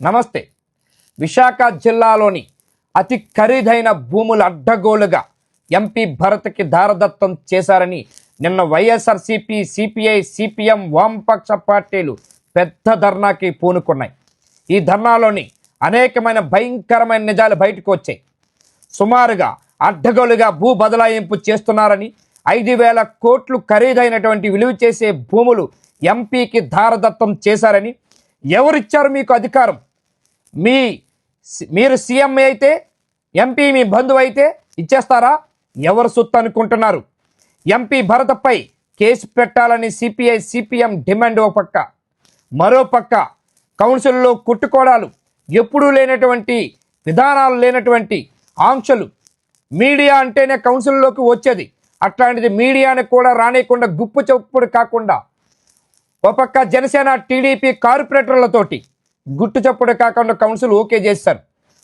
నమస్తే. విశాఖ జిల్లాలోని అతి ఖరీదైన భూములు అడ్డగోలుగా ఎంపీ భరత్కి దారదత్తం చేశారని నిన్న వైఎస్ఆర్సీపీ సిపిఐ సిపిఎం వామపక్ష పార్టీలు పెద్ద ధర్నాకి పూనుకున్నాయి. ఈ ధర్నాలోని అనేకమైన భయంకరమైన నిజాలు బయటకు వచ్చాయి. సుమారుగా అడ్డగోలుగా భూ బదలాయింపు చేస్తున్నారని ఐదు వేల కోట్లు ఖరీదైనటువంటి విలువ చేసే భూములు ఎంపీకి దారదత్తం చేశారని ఎవరిచ్చారు మీకు అధికారం? మీ మీరు సీఎం అయితే ఎంపీ మీ బంధువు అయితే ఇచ్చేస్తారా? ఎవరు సొత్తు అనుకుంటున్నారు? ఎంపీ భరతపై కేసు పెట్టాలని సిపిఐ సిపిఎం డిమాండ్ ఒక పక్క. మరో పక్క కౌన్సిల్లో కుట్టుకోవడాలు ఎప్పుడూ లేనటువంటి విధానాలు లేనటువంటి ఆంక్షలు మీడియా అంటేనే కౌన్సిల్లోకి వచ్చేది. అట్లాంటిది మీడియాని కూడా రానియకుండా గుప్పు చప్పుడు కాకుండా ఓ పక్క జనసేన టీడీపీ కార్పొరేటర్లతోటి గుట్టు చప్పుడు కాకుండా కౌన్సిల్ ఓకే చేస్తారు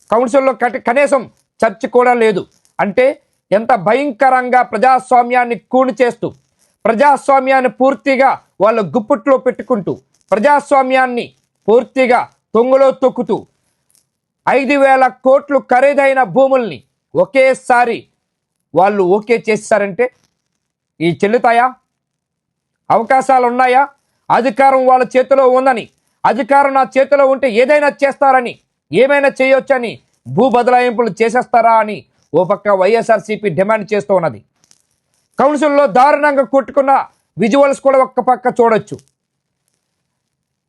కౌన్సిల్లో కనీసం చర్చ కూడా లేదు. అంటే ఎంత భయంకరంగా ప్రజాస్వామ్యాన్ని కూని చేస్తూ ప్రజాస్వామ్యాన్ని పూర్తిగా వాళ్ళ గుప్పట్లో పెట్టుకుంటూ ప్రజాస్వామ్యాన్ని పూర్తిగా తొంగులో తొక్కుతూ ఐదు వేల కోట్లు ఖరీదైన భూముల్ని ఒకేసారి వాళ్ళు ఓకే చేస్తారంటే ఈ చెల్లుతాయా? అవకాశాలు ఉన్నాయా అధికారం వాళ్ళ చేతిలో ఉందని అధికారం నా చేతిలో ఉంటే ఏదైనా చేస్తారని ఏమైనా చేయొచ్చని భూ బదలాయింపులు చేసేస్తారా అని ఓ పక్క వైఎస్ఆర్సీపీ డిమాండ్ చేస్తూ ఉన్నది. కౌన్సిల్లో దారుణంగా కొట్టుకున్న విజువల్స్ కూడా ఒక్క పక్క చూడొచ్చు.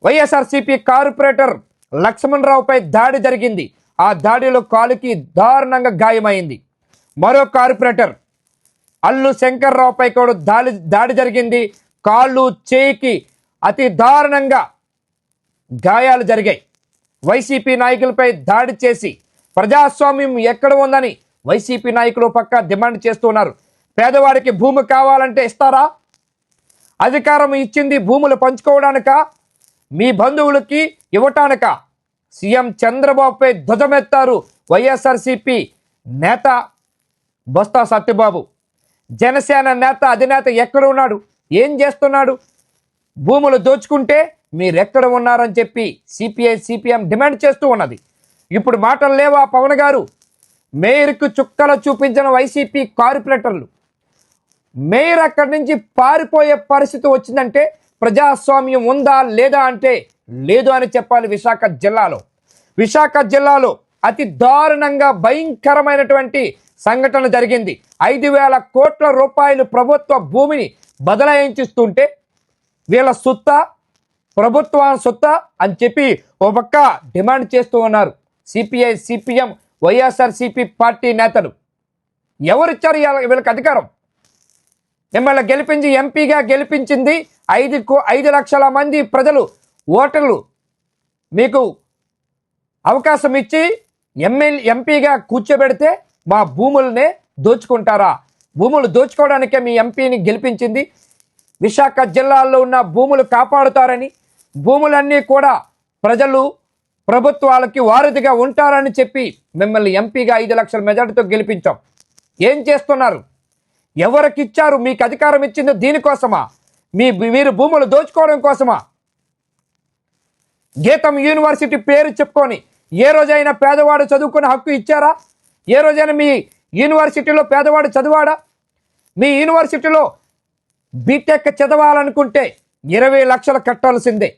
వైఎస్ఆర్సీపీ కార్పొరేటర్ లక్ష్మణరావుపై దాడి జరిగింది. ఆ దాడిలో కాలుకి దారుణంగా గాయమైంది. మరో కార్పొరేటర్ అల్లు శంకర్రావుపై కూడా దాడి దాడి జరిగింది. కాళ్ళు చేయికి అతి దారుణంగా గాయాలు జరిగాయి. వైసీపీ నాయకులపై దాడి చేసి ప్రజాస్వామ్యం ఎక్కడ ఉందని వైసీపీ నాయకులు పక్క డిమాండ్ చేస్తున్నారు పేదవాడికి భూమి కావాలంటే ఇస్తారా? అధికారం ఇచ్చింది భూములు పంచుకోవడానిక? మీ బంధువులకి ఇవ్వటానిక? సీఎం చంద్రబాబుపై ధ్వజమెత్తారు వైఎస్ఆర్సీపీ నేత బొస్తా సత్యబాబు. జనసేన నేత అధినేత ఎక్కడ ఉన్నాడు? ఏం చేస్తున్నాడు? భూములు దోచుకుంటే మీరెక్కడ ఉన్నారని చెప్పి సిపిఐ సిపిఎం డిమాండ్ చేస్తూ ఉన్నది. ఇప్పుడు మాటలు లేవా పవన్ గారు? మేయర్కు చుక్కలు చూపించిన వైసీపీ కార్పొరేటర్లు. మేయర్ అక్కడి నుంచి పారిపోయే పరిస్థితి వచ్చిందంటే ప్రజాస్వామ్యం ఉందా లేదా అంటే లేదు అని చెప్పాలి విశాఖ జిల్లాలో. విశాఖ జిల్లాలో అతి దారుణంగా భయంకరమైనటువంటి సంఘటన జరిగింది. ఐదు వేల కోట్ల రూపాయలు ప్రభుత్వ భూమిని బదలాయించిస్తుంటే వీళ్ళ సొత్త ప్రభుత్వ సొత్త అని చెప్పి ఓ పక్క డిమాండ్ చేస్తూ ఉన్నారు సిపిఐ సిపిఎం వైఎస్ఆర్సిపి పార్టీ నేతలు. ఎవరిచ్చారు వీళ్ళకి అధికారం? మిమ్మల్ని గెలిపించి ఎంపీగా గెలిపించింది ఐదు ఐదు లక్షల మంది ప్రజలు. ఓటర్లు మీకు అవకాశం ఇచ్చి ఎమ్మెల్యే ఎంపీగా కూర్చోబెడితే మా భూములనే దోచుకుంటారా? భూములు దోచుకోవడానికే మీ ఎంపీని గెలిపించింది విశాఖ జిల్లాలో ఉన్న భూములు కాపాడుతారని భూములన్నీ కూడా ప్రజలు ప్రభుత్వాలకి వారధిగా ఉంటారని చెప్పి మిమ్మల్ని ఎంపీగా ఐదు లక్షల మెజార్టీతో గెలిపించాం. ఏం చేస్తున్నారు? ఎవరికి ఇచ్చారు మీకు అధికారం ఇచ్చిందో దీనికోసమా? మీ మీరు భూములు దోచుకోవడం కోసమా? గీతం యూనివర్సిటీ పేరు చెప్పుకొని ఏ రోజైనా పేదవాడు చదువుకునే హక్కు ఇచ్చారా? ఏ రోజైనా మీ యూనివర్సిటీలో పేదవాడు చదివాడా? మీ యూనివర్సిటీలో బీటెక్ చదవాలనుకుంటే ఇరవై లక్షలు కట్టాల్సిందే.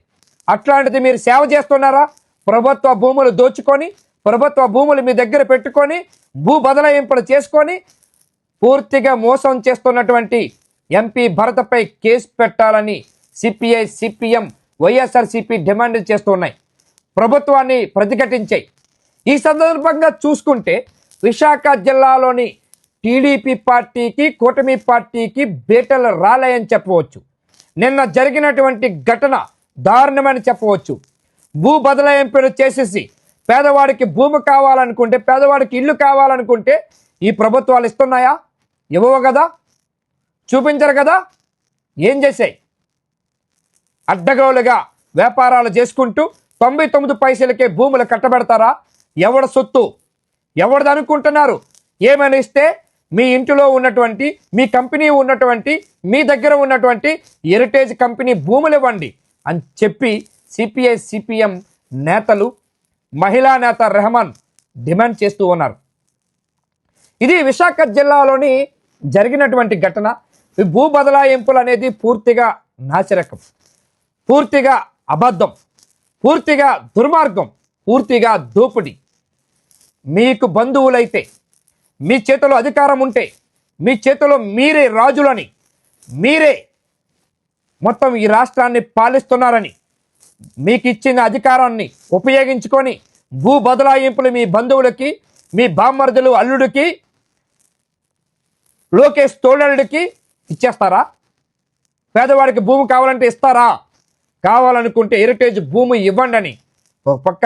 అట్లాంటిది మీరు సేవ చేస్తున్నారా? ప్రభుత్వ భూములు దోచుకొని ప్రభుత్వ భూములు మీ దగ్గర పెట్టుకొని భూ బదలాయింపులు చేసుకొని పూర్తిగా మోసం చేస్తున్నటువంటి ఎంపీ భరతపై కేసు పెట్టాలని సిపిఐ సిపిఎం వైఎస్ఆర్సిపి డిమాండ్ చేస్తున్నాయి. ప్రభుత్వాన్ని ప్రతిఘటించాయి. ఈ సందర్భంగా చూసుకుంటే విశాఖ జిల్లాలోని టీడీపీ పార్టీకి కూటమి పార్టీకి బేటలు రాలేయని చెప్పవచ్చు. నిన్న జరిగినటువంటి ఘటన దారుణమని చెప్పవచ్చు. భూ బదలాయింపులు చేసేసి పేదవాడికి భూమి కావాలనుకుంటే పేదవాడికి ఇల్లు కావాలనుకుంటే ఈ ప్రభుత్వాలు ఇస్తున్నాయా? ఇవ్వవు కదా? చూపించరు కదా? ఏం చేసాయి అడ్డగోలుగా వ్యాపారాలు చేసుకుంటూ తొంభై తొమ్మిది పైసలకే భూములు కట్టబెడతారా? ఎవడ సొత్తు? ఎవరిది అనుకుంటున్నారు ఏమని ఇస్తే మీ ఇంటిలో ఉన్నటువంటి మీ కంపెనీ ఉన్నటువంటి మీ దగ్గర ఉన్నటువంటి హెరిటేజ్ కంపెనీ భూములు ఇవ్వండి అని చెప్పి సిపిఐ సిపిఎం నేతలు మహిళా నేత రెహమాన్ డిమాండ్ చేస్తూ ఉన్నారు. ఇది విశాఖ జిల్లాలోని జరిగినటువంటి ఘటన. భూ బదలాయింపులు అనేది పూర్తిగా నాసిరకం పూర్తిగా అబద్ధం పూర్తిగా దుర్మార్గం పూర్తిగా దోపిడి. మీకు బంధువులైతే మీ చేతిలో అధికారం ఉంటే మీ చేతిలో మీరే రాజులని మీరే మొత్తం ఈ రాష్ట్రాన్ని పాలిస్తున్నారని మీకు ఇచ్చిన అధికారాన్ని ఉపయోగించుకొని భూ బదలాయింపులు మీ బంధువులకి మీ బామ్మర్దులు అల్లుడికి లోకేష్ తోడల్లుడికి ఇచ్చేస్తారా? పేదవాడికి భూమి కావాలంటే ఇస్తారా? కావాలనుకుంటే హెరిటేజ్ భూమి ఇవ్వండి అని ఒక పక్క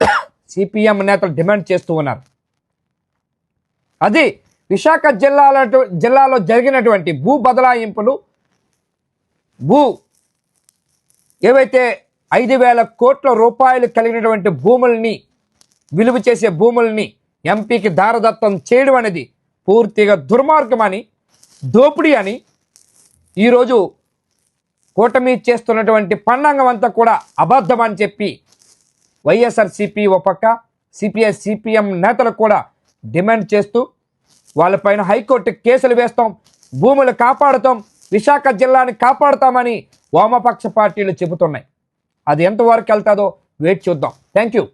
సిపిఎం నేతలు డిమాండ్ చేస్తూ ఉన్నారు. అది విశాఖ జిల్లాలో జిల్లాలో జరిగినటువంటి భూ బదలాయింపులు భూ ఏవైతే ఐదు వేల కోట్ల రూపాయలు కలిగినటువంటి భూముల్ని విలువ చేసే భూముల్ని ఎంపీకి దారదత్తం చేయడం అనేది పూర్తిగా దుర్మార్గమని దోపిడీ అని ఈరోజు కూటమి చేస్తున్నటువంటి పన్నాంగం అంతా కూడా అబద్ధమని చెప్పి వైఎస్ఆర్సిపి ఒక పక్క సిపిఐ సిపిఎం నేతలు కూడా డిమాండ్ చేస్తూ వాళ్ళపైన హైకోర్టు కేసులు వేస్తాం భూములు కాపాడుతాం విశాఖ జిల్లాని కాపాడుతామని వామపక్ష పార్టీలు చెబుతున్నాయి. అది ఎంతవరకు వెళ్తాదో వెయిట్ చూద్దాం. Thank you